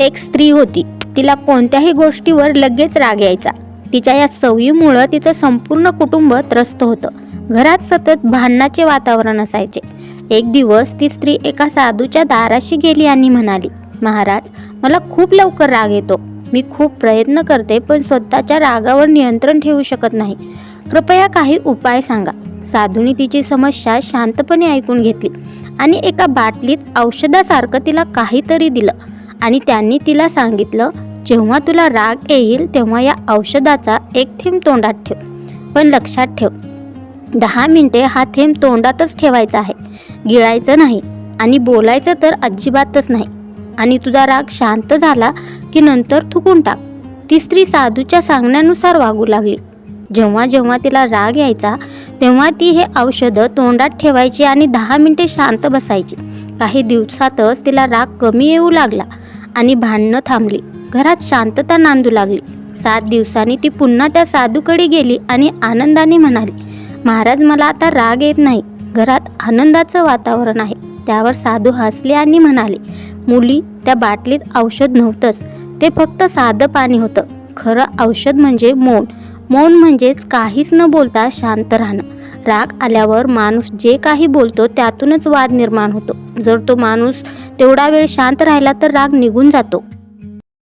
एक स्त्री होती. तिला कोणत्याही गोष्टीवर लगेच राग यायचा. तिच्या या सवयीमुळं तिचं संपूर्ण कुटुंब त्रस्त होतं. घरात सतत भांडणाचे वातावरण असायचे. एक दिवस ती स्त्री एका साधूच्या दाराशी गेली आणि म्हणाली महाराज मला खूप लवकर राग येतो. मी खूप प्रयत्न करते पण स्वतःच्या रागावर नियंत्रण ठेवू शकत नाही. कृपया काही उपाय सांगा. साधूने तिची समस्या शांतपणे ऐकून घेतली आणि एका बाटलीत औषधासारखं तिला काहीतरी दिलं. आणि त्यांनी तिला सांगितलं जेव्हा तुला राग येईल तेव्हा या औषधाचा एक थेंब तोंडात ठेव पण लक्षात ठेव. दहा मिनटे हा थेंब तोंडातच ठेवायचा आहे. गिळायचं नाही आणि बोलायचं तर अजिबातच नाही. आणि तुझा राग शांत झाला की नंतर थुकून टाक. ती स्त्री साधूच्या सांगण्यानुसार वागू लागली. जेव्हा जेव्हा तिला राग यायचा तेव्हा ती हे औषधं तोंडात ठेवायची आणि दहा मिनटे शांत बसायची. काही दिवसातच तिला राग कमी येऊ लागला. आणि भांडणं थांबली. घरात शांतता नांदू लागली. सात दिवसांनी ती पुन्हा त्या साधूकडे गेली आणि आनंदाने म्हणाली महाराज मला आता राग येत नाही. घरात आनंदाचं वातावरण आहे. त्यावर साधू हसले आणि म्हणाले मुली त्या बाटलीत औषध नव्हतंच. ते फक्त साधं पाणी होतं. खरं औषध म्हणजे मौन मौन म्हणजेच काहीच न बोलता शांत राहणं. राग आल्यावर माणूस जे काही बोलतो त्यातूनच वाद निर्माण होतो. जर तो माणूस तेवढा वेळ शांत राहिला तर राग निघून जातो.